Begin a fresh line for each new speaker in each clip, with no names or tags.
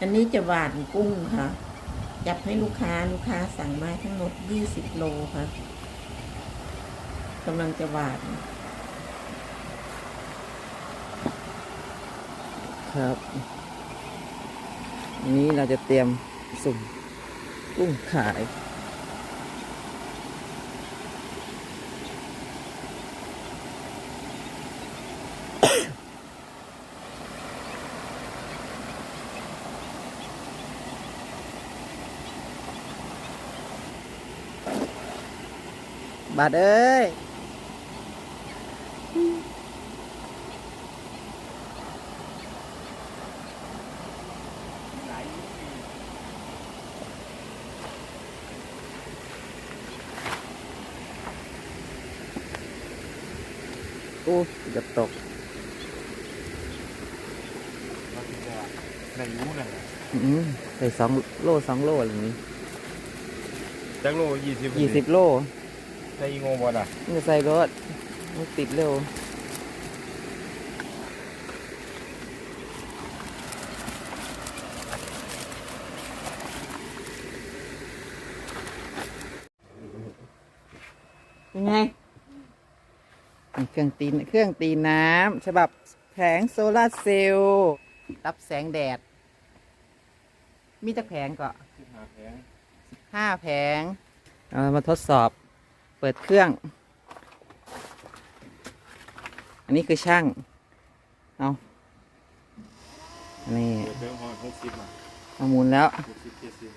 อันนี้จะหวานกุ้งค่ะ จับให้ลูกค้าลูกค้าสั่งมาทั้งหมดยี่สิบโลค่ะกำลังจะหวาน
ครับนนี้เราจะเตรียมสุ่มกุ้งขาย บาทเอ้ยโอ้จะตก
ในยูนั่นน่ะ
อืมใส่สองโลสองโลอะไรนี้
จักโลยี่สิบ
ยี่สิบโล
ในอีโงบอลอะ
มันจะใส่รถมันติดเร็วยังไงเครื่องตีเครื่องตีน้ำฉบับแผงโซลาร์เซลล์รับแสงแดด มีจักแผงก็
สิบห้าแผง
ห้าแผง เอามาทดสอบ เปิดเครื่อง อันนี้คือช่าง เอาอันนี้
เปิดเริ่มหอหกสิบอะ
เอาหมุนแล้ว
หกสิบเจ็ดสิบ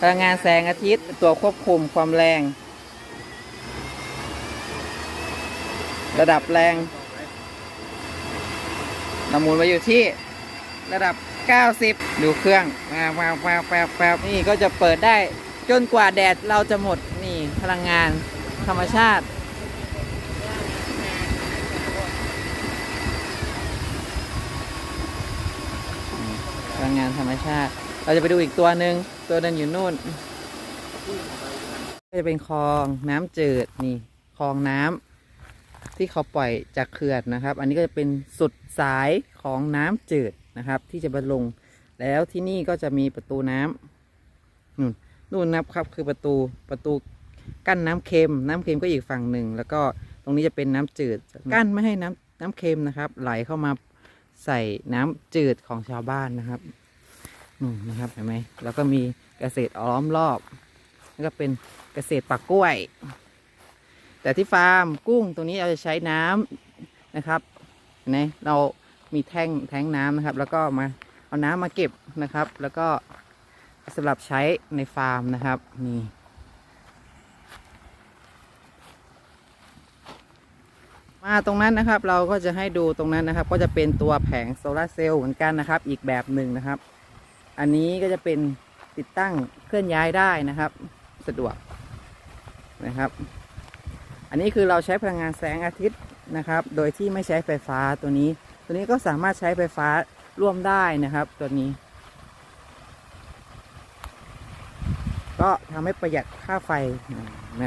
พลังงานแสงอาทิตย์ตัวควบคุมความแรง ระดับแรงเราหมุนไว้อยู่ที่ ระดับ 90 ดูเครื่องแววแววแววแววแววนี่ก็จะเปิดได้จนกว่าแดดเราจะหมดนี่พลังงานธรรมชาติ พลังงานธรรมชาติ เราจะไปดูอีกตัวหนึ่งตัวนั้นอยู่นู่นก็จะเป็นคลองน้ำจืดนี่คลองน้ำที่เขาปล่อยจากเขื่อนนะครับ อันนี้ก็จะเป็นสุดสายของน้ำจืด นะครับ ที่จะบรรลง แล้วที่นี่ก็จะมีประตูน้ำนู่นนู่นนะครับคือประตูประตูกั้นน้ำเค็ม น้ำเค็มก็อีกฝั่งหนึ่ง แล้วก็ตรงนี้จะเป็นน้ำจืด กั้นไม่ให้น้ำน้ำเค็มนะครับ ไหลเข้ามาใส่น้ำจืดของชาวบ้านนะครับอืมนนะครับเห็นไหมแล้วก็มีเกษตรล้อมรอบแล้วก็เป็นเกษตรปักกล้วย แต่ที่ฟาร์มกุ้งตรงนี้เราจะใช้น้ำนะครับเห็นไหมเรา มีแท่งแท้งน้ำนะครับ แล้วก็มาเอาน้ำมาเก็บนะครับ แล้วก็สำหรับใช้ในฟาร์มนะครับนี่มาตรงนั้นนะครับ เราก็จะให้ดูตรงนั้นนะครับ ก็จะเป็นตัวแผงโซลาร์เซลล์เหมือนกันนะครับ อีกแบบหนึ่งนะครับ อันนี้ก็จะเป็นติดตั้งเคลื่อนย้ายได้นะครับ สะดวกนะครับ อันนี้คือเราใช้พลังงานแสงอาทิตย์นะครับ โดยที่ไม่ใช้ไฟฟ้าตัวนี้ ตัวนี้ก็สามารถใช้ไฟฟ้าร่วมได้นะครับ ตัวนี้ ก็ทำให้ประหยัดค่าไฟไหน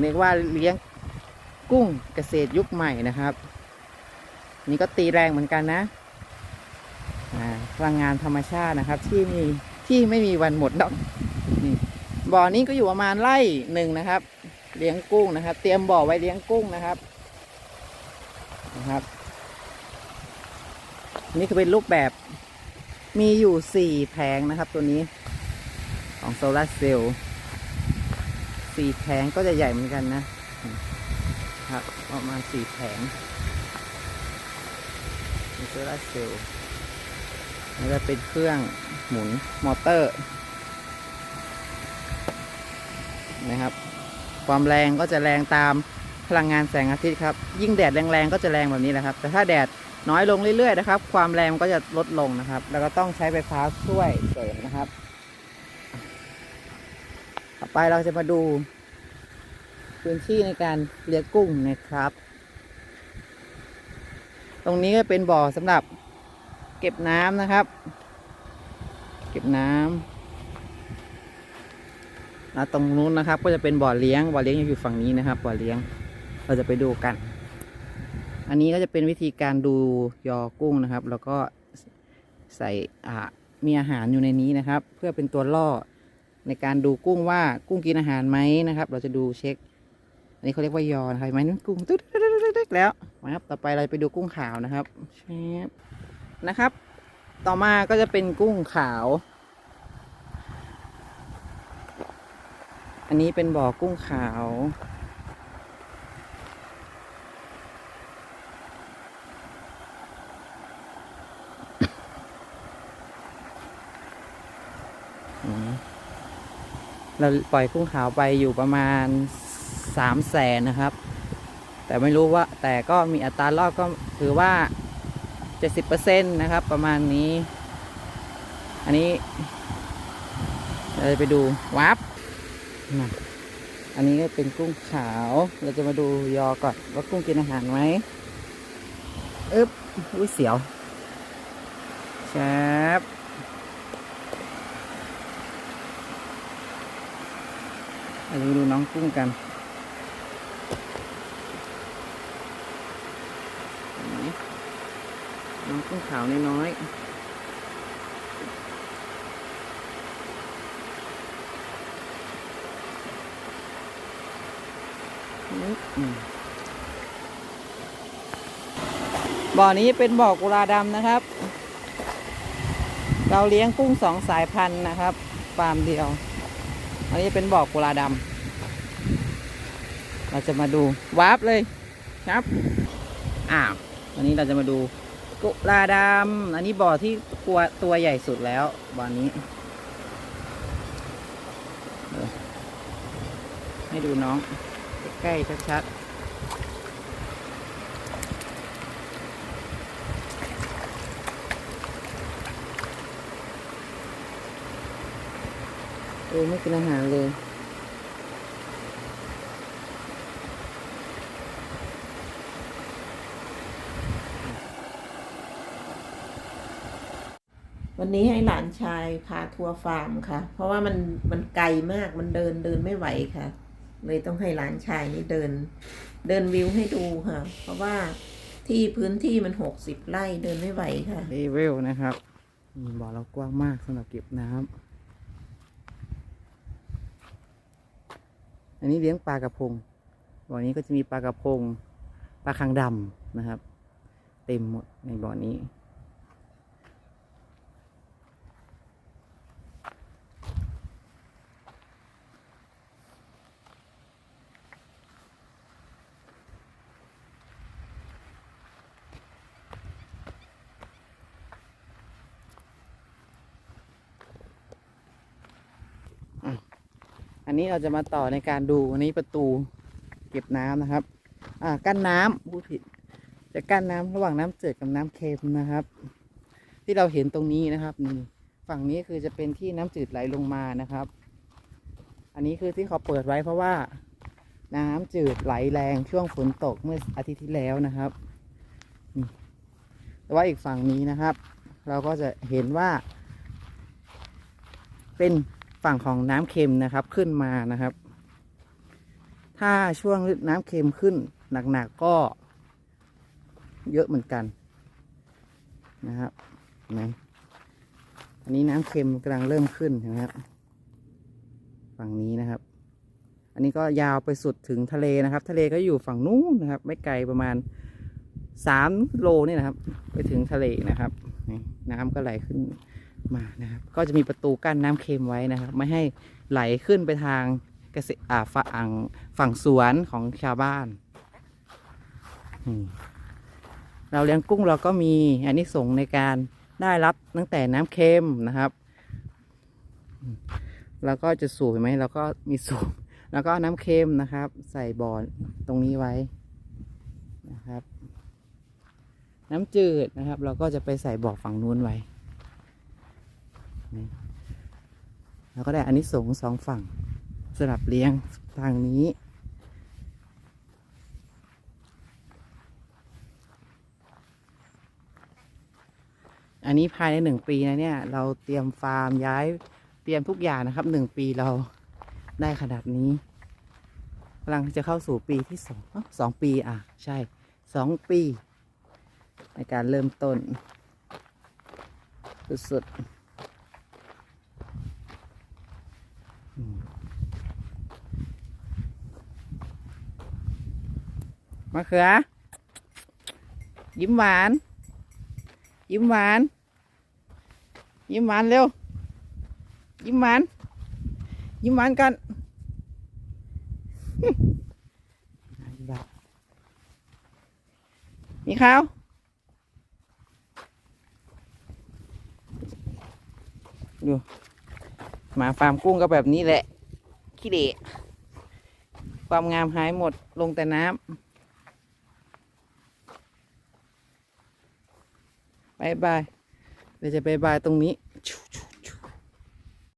เรียกว่าเลี้ยงกุ้งเกษตรยุคใหม่นะครับ นี่ก็ตีแรงเหมือนกันนะพลังงานธรรมชาตินะครับ ที่มีที่ไม่มีวันหมดดอกนี่บ่อนี้ก็อยู่ประมาณไร่หนึ่งนะครับ เลี้ยงกุ้งนะครับ เตรียมบ่อไว้เลี้ยงกุ้งนะครับนะครับ นี่คือเป็นรูปแบบมีอยู่สี่แผงนะครับตัวนี้ของโซลาร์เซลล์สี่แผงก็จะใหญ่เหมือนกันนะครับประมาณสี่แผงมีโซลาร์เซลล์นี่จะเป็นเครื่องหมุนมอเตอร์นะครับ ความแรงก็จะแรงตามพลังงานแสงอาทิตย์ครับ ยิ่งแดดแรงๆก็จะแรงแบบนี้แหละครับ แต่ถ้าแดด น้อยลงเรื่อยๆนะครับ ความแรงก็จะลดลงนะครับ แล้วก็ต้องใช้ไฟฟ้าช่วยเสริมนะครับ ต่อไปเราจะมาดูพื้นที่ในการเลี้ยงกุ้งนะครับ ตรงนี้ก็เป็นบ่อสำหรับเก็บน้ำนะครับ เก็บน้ำแล้วตรงนู้นนะครับ ก็จะเป็นบ่อเลี้ยง บ่อเลี้ยงอยู่ฝั่งนี้นะครับ บ่อเลี้ยง เราจะไปดูกัน อันนี้ก็จะเป็นวิธีการดูยอกุ้งนะครับ แล้วก็ใส่อ่ามีอาหารอยู่ในนี้นะครับ เพื่อเป็นตัวล่อในการดูกุ้งว่ากุ้งกินอาหารไหมนะครับ เราจะดูเช็ค อันนี้เขาเรียกว่ายอนะครับไหมนั่นกุ้งตึ๊ดแล้วนะครับ ต่อไปเราจะไปดูกุ้งขาวนะครับแชบนะครับ ต่อมาก็จะเป็นกุ้งขาว อันนี้เป็นบ่อกุ้งขาว เราปล่อยกุ้งขาวไปอยู่ประมาณสามแสนนะครับ แต่ไม่รู้ว่าแต่ก็มีอัตรารอดก็ถือว่าเจ็ดสิบเปอร์เซ็นต์นะครับ ประมาณนี้ อันนี้เราจะไปดูวับอันนี้ก็เป็นกุ้งขาว เราจะมาดูยอก่อนว่ากุ้งกินอาหารไหมอึ๊บอุ้ยเสียวแชบ เราจะไปดูน้องกุ้งกันน้องกุ้งขาวน้อยๆนึกอืมบ่อนี้เป็นบ่อกุลาดำนะครับ เราเลี้ยงกุ้งสองสายพันธุ์นะครับฟาร์มเดียว อันนี้เป็นบ่อกุลาดำเราจะมาดูวาร์ปเลยครับอ้าววันนี้เราจะมาดูกุลาดำอันนี้บ่อที่ตัวตัวใหญ่สุดแล้วบ่อนี้เออให้ดูน้อง ใกล้ๆชัดๆ เออไม่กินอาหารเลย
วันนี้ให้หลานชายพาทัวร์ฟาร์มค่ะ เพราะว่ามันมันไกลมากมันเดินเดินไม่ไหวค่ะ เลยต้องให้หลานชายนี่เดิน เดินวิวให้ดูค่ะ เพราะว่าที่พื้นที่มันหกสิบไร่เดินไม่ไหวค่ะ
เลเวลนะครับนี่บ่อเรากว้างมากสำหรับเก็บน้ำ อันนี้เลี้ยงปลากระพงบ่อนี้ก็จะมีปลากระพง ปลาคังดำนะครับ เต็มหมดในบ่อนี้ อันนี้เราจะมาต่อในการดูอันนี้ประตูเก็บน้ำนะครับ อ่ากั้นน้ำพูดผิด จะกั้นน้ำระหว่างน้ำเจืดกับน้ำเค็มนะครับ ที่เราเห็นตรงนี้นะครับนี่ฝั่งนี้คือจะเป็นที่น้ำจืดไหลลงมานะครับ อันนี้คือที่เขาเปิดไว้เพราะว่าน้ำจืดไหลแรงช่วงฝนตกเมื่ออาทิตย์ที่แล้วนะครับแต่ว่าอีกฝั่งนี้นะครับ เราก็จะเห็นว่า เป็น ฝั่งของน้ำเค็มนะครับขึ้นมานะครับ ถ้าช่วงน้ำเค็มขึ้นหนักๆก็ เยอะเหมือนกันนะครับเห็นไหมอันนี้น้ำเค็มกำลังเริ่มขึ้นนะครับ ฝั่งนี้นะครับ อันนี้ก็ยาวไปสุดถึงทะเลนะครับ ทะเลก็อยู่ฝั่งนู้นนะครับ ไม่ไกลประมาณสามโลนี่นะครับ ไปถึงทะเลนะครับนี่น้ำก็ไหลขึ้น มานะครับ ก็จะมีประตูกั้นน้ำเค็มไว้นะครับ ไม่ให้ไหลขึ้นไปทางเกษตรอ่าฝั่งฝั่งสวนของชาวบ้านเราเลี้ยงกุ้งเราก็มีอันนี้ส่งในการได้รับตั้งแต่น้ำเค็มนะครับแล้วก็จะสูบเห็นไหมเราก็มีสูบแล้วก็น้ำเค็มนะครับ ใส่บ่อตรงนี้ไว้นะครับ น้ำจืดนะครับ เราก็จะไปใส่บ่อฝั่งนู้นไว้ แล้วก็ได้อันนี้สงสองฝั่งสลับเลี้ยงทางนี้ อันนี้ภายในหนึ่งปีนะเนี่ย เราเตรียมฟาร์มย้ายเตรียมทุกอย่างนะครับหนึ่งปีเราได้ขนาดนี้กำลังจะเข้าสู่ปีที่สองสองปีอะ ใช่สองปี ในการเริ่มต้น สุดๆ มะเขือ ยิ้มหวาน ยิ้มหวาน ยิ้มหวานเร็ว ยิ้มหวาน ยิ้มหวานกันมีข้าวดูหมาฟาร์มกุ้งก็แบบนี้แหละขี้เละความงามหายหมดลงแต่น้ำายบาย เดี๋ยวจะบายบายตรงนี้